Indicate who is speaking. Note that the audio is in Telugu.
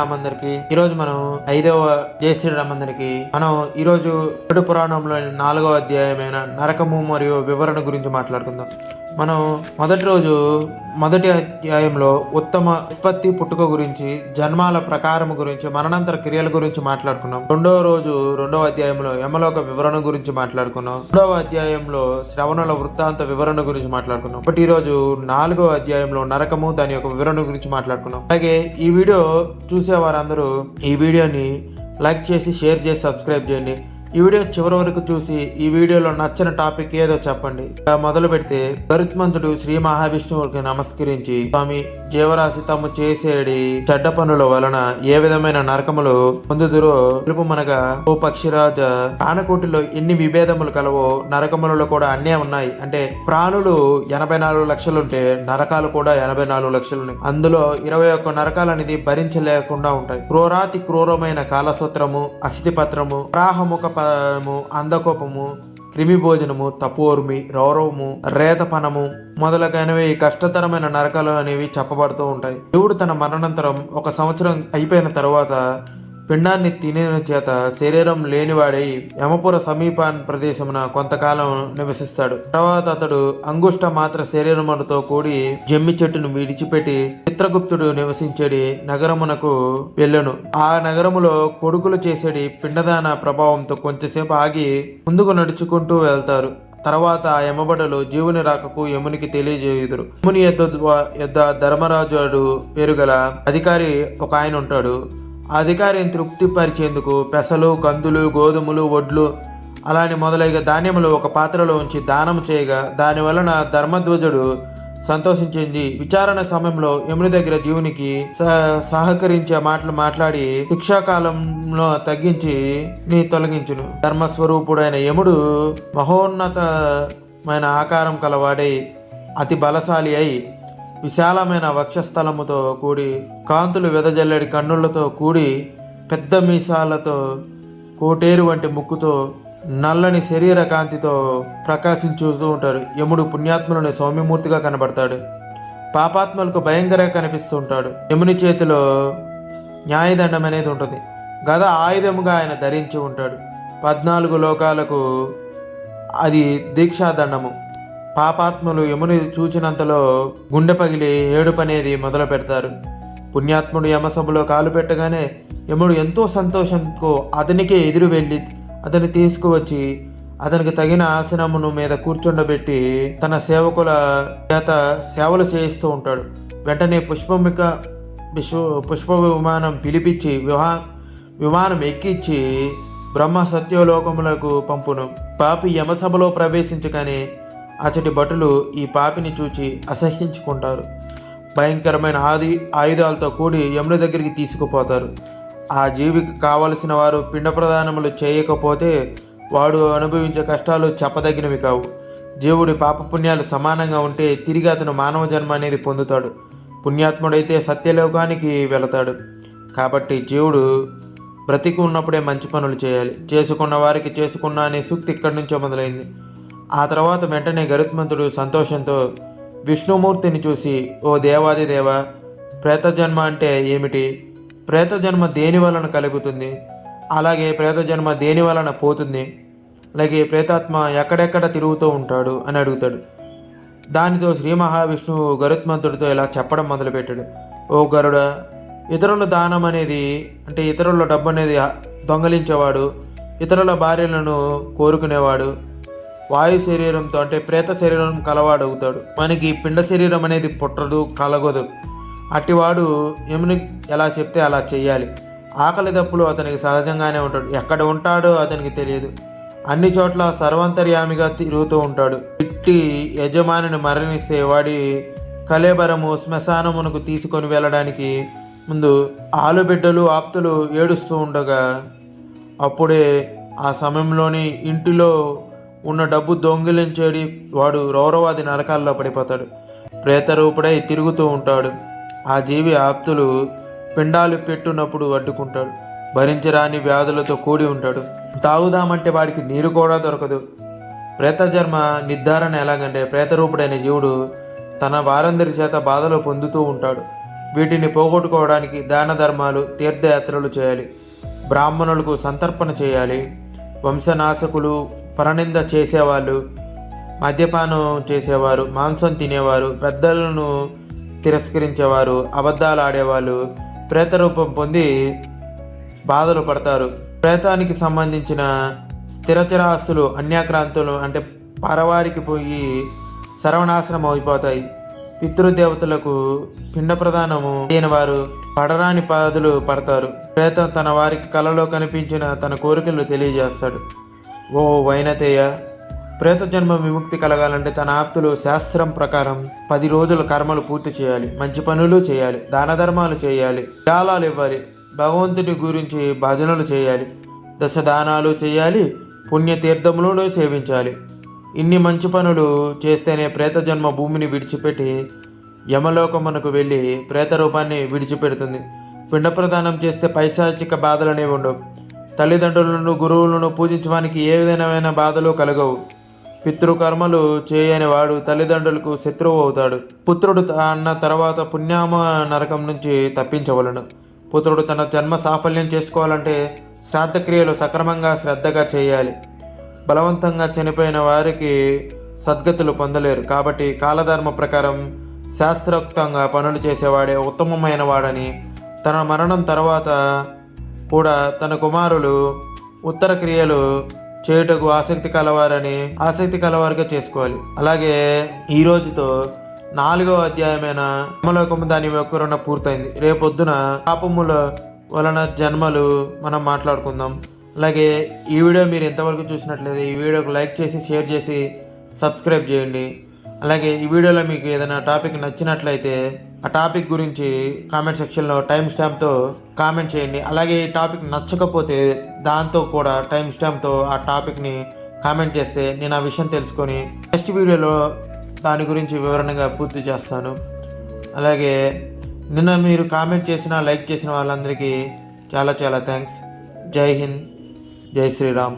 Speaker 1: శ్రీరామ్ అందరికి ఈ రోజు మనం ఐదవ జయ శ్రీరామ్ అందరికి మనం ఈ రోజు పురాణంలోని నాలుగవ అధ్యాయమైన నరకము మరియు వివరణ గురించి మాట్లాడుకుందాం. మనం మొదటి రోజు మొదటి అధ్యాయంలో ఉత్తమ ఉత్పత్తి పుట్టుక గురించి జన్మాల ప్రకారం గురించి మరణాంతర క్రియల గురించి మాట్లాడుకున్నాం. రెండవ రోజు రెండవ అధ్యాయంలో యమలోక వివరణ గురించి మాట్లాడుకున్నాం. రెండవ అధ్యాయంలో శ్రవణుల వృత్తాంత వివరణ గురించి మాట్లాడుకున్నాం. ఒకటి రోజు నాలుగవ అధ్యాయంలో నరకము దాని యొక్క వివరణ గురించి మాట్లాడుకున్నాం. అలాగే ఈ వీడియో చూసే వారందరూ ఈ వీడియోని లైక్ చేసి షేర్ చేసి సబ్స్క్రైబ్ చేయండి. ఈ వీడియో చివరి వరకు చూసి ఈ వీడియోలో నచ్చిన టాపిక్ ఏదో చెప్పండి. మొదలు పెడితే గరుత్మంతుడు శ్రీ మహావిష్ణువుకి నమస్కరించి స్వామి జీవరాశి తాము చేసేడి చెడ్డ పనుల వలన ఏ విధమైన నరకములు పొందుదురో తెలుపుమనగా ఓ పక్షిరాజ ప్రాణకోటిలో ఎన్ని విభేదములు కలవో నరకములలో కూడా అన్నే ఉన్నాయి. అంటే ప్రాణులు ఎనభై నాలుగు లక్షలుంటే నరకాలు కూడా ఎనభై నాలుగు లక్షలు ఉన్నాయి అందులో ఇరవై ఒక్క నరకాలు అనేది భరించలేకుండా ఉంటాయి. క్రూరాతి క్రూరమైన కాలసూత్రము అస్థిపత్రము ప్రాహముఖ పదము అందకోపము క్రిమి భోజనము తపోర్మి రౌరవము రేతపనము మొదలగైనవి కష్టతరమైన నరకాలు అనేవి చెప్పబడుతూ ఉంటాయి. దేవుడు తన మరణానంతరం ఒక సంవత్సరం అయిపోయిన తర్వాత పిండాన్ని తినేన చేత శరీరం లేనివాడై యమపుర సమీప ప్రదేశమున కొంతకాలం నివసిస్తాడు. తర్వాత అతడు అంగుష్ట మాత్ర శరీరములతో కూడి జమ్మి చెట్టును విడిచిపెట్టి చిత్రగుప్తుడు నివసించేడి నగరమునకు వెళ్ళను. ఆ నగరములో కొడుకులు చేసేడి పిండదాన ప్రభావంతో కొంచెంసేపు ఆగి ముందుకు నడుచుకుంటూ వెళ్తారు. తర్వాత ఆ యమబడలు జీవుని రాకకు యమునికి తెలియజేయుదురు. యముని యొద్ద ధర్మరాజుడు పేరు గల అధికారి ఒక ఆయన ఉంటాడు. అధికారిని తృప్తిపరిచేందుకు పెసలు కందులు గోధుమలు వడ్లు అలానే మొదలైన ధాన్యములు ఒక పాత్రలో ఉంచి దానం చేయగా దాని వలన ధర్మధ్వజుడు సంతోషించింది. విచారణ సమయంలో యముని దగ్గర జీవునికి స- సహకరించే మాటలు మాట్లాడి శిక్షాకాలంలో తగ్గించి నీ తొలగించును. ధర్మస్వరూపుడైన యముడు మహోన్నతమైన ఆకారం కలవాడై అతి బలశాలి అయి విశాలమైన వక్షస్థలముతో కూడి కాంతులు వెదజల్లడి కన్నులతో కూడి పెద్ద మీసాలతో కోటేరు వంటి ముక్కుతో నల్లని శరీర కాంతితో ప్రకాశించుతూ ఉంటారు. యముడు పుణ్యాత్ములని సౌమ్యమూర్తిగా కనబడతాడు. పాపాత్మలకు భయంకరంగా కనిపిస్తూ ఉంటాడు యముని చేతిలో న్యాయదండం అనేది ఉంటుంది. గద ఆయుధముగా ఆయన ధరించి ఉంటాడు. పద్నాలుగు లోకాలకు అది దీక్షాదండము. పాపాత్ములు యముని చూచినంతలో గుండె పగిలి ఏడుపనేది మొదలు పెడతారు. పుణ్యాత్ముడు యమసభలో కాలు పెట్టగానే యముడు ఎంతో సంతోషంతో అతనికే ఎదురు వెళ్ళి అతన్ని తీసుకువచ్చి అతనికి తగిన ఆసనమును మీద కూర్చుండబెట్టి తన సేవకుల చేత సేవలు చేయిస్తూ ఉంటాడు. వెంటనే పుష్పమిక విశ్వ పుష్ప విమానం పిలిపించి వివా విమానం ఎక్కించి బ్రహ్మ సత్యలోకములకు పంపును. పాపి యమసభలో ప్రవేశించగానే అతడి భటులు ఈ పాపిని చూచి అసహ్యించుకుంటారు. భయంకరమైన ఆది ఆయుధాలతో కూడి యముని దగ్గరికి తీసుకుపోతారు. ఆ జీవికి కావలసిన వారు పిండ ప్రదానములు చేయకపోతే వాడు అనుభవించే కష్టాలు చెప్పదగినవి కావు. జీవుడి పాపపుణ్యాలు సమానంగా ఉంటే తిరిగి అతను మానవ జన్మ అనేది పొందుతాడు. పుణ్యాత్ముడైతే సత్యలోకానికి వెళతాడు. కాబట్టి జీవుడు బ్రతికి ఉన్నప్పుడే మంచి పనులు చేయాలి. చేసుకున్న వారికి చేసుకున్న అనే సూక్తి ఇక్కడి నుంచో మొదలైంది. ఆ తర్వాత వెంటనే గరుత్మంతుడు సంతోషంతో విష్ణుమూర్తిని చూసి ఓ దేవాది దేవ ప్రేత జన్మ అంటే ఏమిటి? ప్రేత జన్మ దేని వలన కలుగుతుంది? అలాగే ప్రేత జన్మ దేని వలన పోతుంది? అలాగే ప్రేతాత్మ ఎక్కడెక్కడ తిరుగుతూ ఉంటాడు? అని అడుగుతాడు. దానితో శ్రీ మహావిష్ణువు గరుత్మంతుడితో ఇలా చెప్పడం మొదలుపెట్టాడు. ఓ గరుడ ఇతరుల దానం అనేది అంటే ఇతరుల డబ్బు అనేది దొంగలించేవాడు ఇతరుల భార్యలను కోరుకునేవాడు వాయు శరీరంతో అంటే ప్రేత శరీరం కలవాడు అవుతాడు మనకి పిండ శరీరం అనేది పుట్టదు కలగదు. అట్టివాడు యముని ఎలా చెప్తే అలా చేయాలి ఆకలి దప్పులు అతనికి సహజంగానే ఉంటాడు. ఎక్కడ ఉంటాడో అతనికి తెలియదు. అన్ని చోట్ల సర్వంతర్యామిగా తిరుగుతూ ఉంటాడు. ఇట్టి యజమానిని మరణిస్తే వాడి కలేబరము శ్మశానమునకు తీసుకొని వెళ్ళడానికి ముందు ఆలుబిడ్డలు ఆప్తులు ఏడుస్తూ ఉండగా అప్పుడే ఆ సమయంలోని ఇంటిలో ఉన్న డబ్బు దొంగిలించేడి వాడు రౌరవాది నరకాల్లో పడిపోతాడు. ప్రేతరూపుడై తిరుగుతూ ఉంటాడు. ఆ జీవి ఆప్తులు పిండాలు పెట్టున్నప్పుడు అడ్డుకుంటాడు. భరించరాని వ్యాధులతో కూడి ఉంటాడు. తాగుదామంటే వాడికి నీరు కూడా దొరకదు. ప్రేతజన్మ నిర్ధారణ ఎలాగంటే ప్రేతరూపుడైన జీవుడు తన వారందరి చేత బాధలు పొందుతూ ఉంటాడు. వీటిని పోగొట్టుకోవడానికి దాన ధర్మాలు తీర్థయాత్రలు చేయాలి. బ్రాహ్మణులకు సంతర్పణ చేయాలి. వంశనాశకులు పరనింద చేసేవాళ్ళు మద్యపానం చేసేవారు మాంసం తినేవారు పెద్దలను తిరస్కరించేవారు అబద్ధాలు ఆడేవాళ్ళు ప్రేతరూపం పొంది బాధలు పడతారు. ప్రేతానికి సంబంధించిన స్థిరచరాస్తులు అన్యాక్రాంతులు అంటే పరవారికి పోయి సర్వనాశనం అయిపోతాయి. పితృదేవతలకు పిండ ప్రదానము అయిన వారు పడరాని పాదులు పడతారు. ప్రేతం తన వారికి కలలో కనిపించిన తన కోరికలు తెలియజేస్తాడు. ఓ వైనతేయ ప్రేత జన్మ విముక్తి కలగాలంటే తన ఆప్తులు శాస్త్రం ప్రకారం పది రోజుల కర్మలు పూర్తి చేయాలి మంచి పనులు చేయాలి దాన ధర్మాలు చేయాలి విరాళాలు ఇవ్వాలి భగవంతుడి గురించి భజనలు చేయాలి దశ దానాలు చేయాలి పుణ్యతీర్థములను సేవించాలి. ఇన్ని మంచి పనులు చేస్తేనే ప్రేత జన్మ భూమిని విడిచిపెట్టి యమలోకమునకు వెళ్ళి ప్రేత రూపాన్ని విడిచిపెడుతుంది. పిండ ప్రదానం చేస్తే పైశాచిక బాధలనేవి ఉండవు. తల్లిదండ్రులను గురువులను పూజించడానికి ఏ విధమైన బాధలు కలగవు. పితృకర్మలు చేయని వాడు తల్లిదండ్రులకు శత్రువు అవుతాడు. పుత్రుడు అన్న తర్వాత పుణ్యామ నరకం నుంచి తప్పించవలను. పుత్రుడు తన జన్మ సాఫల్యం చేసుకోవాలంటే శ్రాద్ధక్రియలు సక్రమంగా శ్రద్ధగా చేయాలి. బలవంతంగా చనిపోయిన వారికి సద్గతులు పొందలేరు. కాబట్టి కాలధర్మ ప్రకారం శాస్త్రోక్తంగా పనులు చేసేవాడే ఉత్తమమైన వాడని తన మరణం తర్వాత కూడా తన కుమారులు ఉత్తర క్రియలు చేయుటకు ఆసక్తి కలవారని ఆసక్తి కలవారుగా చేసుకోవాలి. అలాగే ఈ రోజుతో నాలుగవ అధ్యాయమైన అమలోకము దాని యొక్క పూర్తయింది. రేపొద్దున పాపముల వలన జన్మలు మనం మాట్లాడుకుందాం. అలాగే ఈ వీడియో మీరు ఎంతవరకు చూసినట్లయితే ఈ వీడియోకి లైక్ చేసి షేర్ చేసి సబ్స్క్రైబ్ చేయండి. అలాగే ఈ వీడియోలో మీకు ఏదైనా టాపిక్ నచ్చినట్లయితే ఆ టాపిక్ గురించి కామెంట్ సెక్షన్లో టైం స్టాంప్తో కామెంట్ చేయండి. అలాగే ఈ టాపిక్ నచ్చకపోతే దాంతో కూడా టైం స్టాంప్తో ఆ టాపిక్ని కామెంట్ చేస్తే నేను ఆ విషయం తెలుసుకొని నెక్స్ట్ వీడియోలో దాని గురించి వివరణగా పూర్తి చేస్తాను. అలాగే నిన్న మీరు కామెంట్ చేసిన లైక్ చేసిన వాళ్ళందరికీ చాలా చాలా థ్యాంక్స్. జై హింద్. జై శ్రీరామ్.